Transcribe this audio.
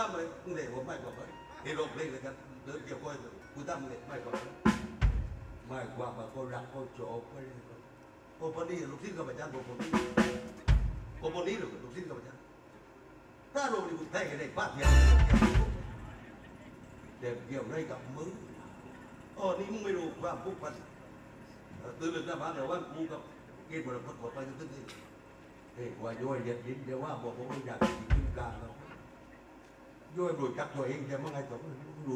อุ้ยทำเลยเด็กผมไม่บอกเลยเฮโร่เพลงเลยกันเดินเกี่ยวก้อยเลยอุ้ยทำเลยไม่บอกเลยไม่กว่ามาเขารักเขาชอบไม่ได้ก็โอ้ปนี่ลูกศิษย์กับอาจารย์ผมผมนี่โอ้ปนี่หรือลูกศิษย์กับอาจารย์ถ้าเราดีกูแทงไอ้เด็กบ้าเดียวเด็กเกี่ยวอะไรกับมึงอ๋อนี่มึงไม่รู้ว่าพวกมันตื่นเต้นนะบ้านแต่ว่ากูกับกินบริพัตรหมดไปจนถึงที่เฮ้ยว่าย่อยเด็ดยินเดี๋ยวว่าบอกผมว่อยากกินกลางแล้ว ย่อยโดยจับตัวเองจะมั่งไงตัวดู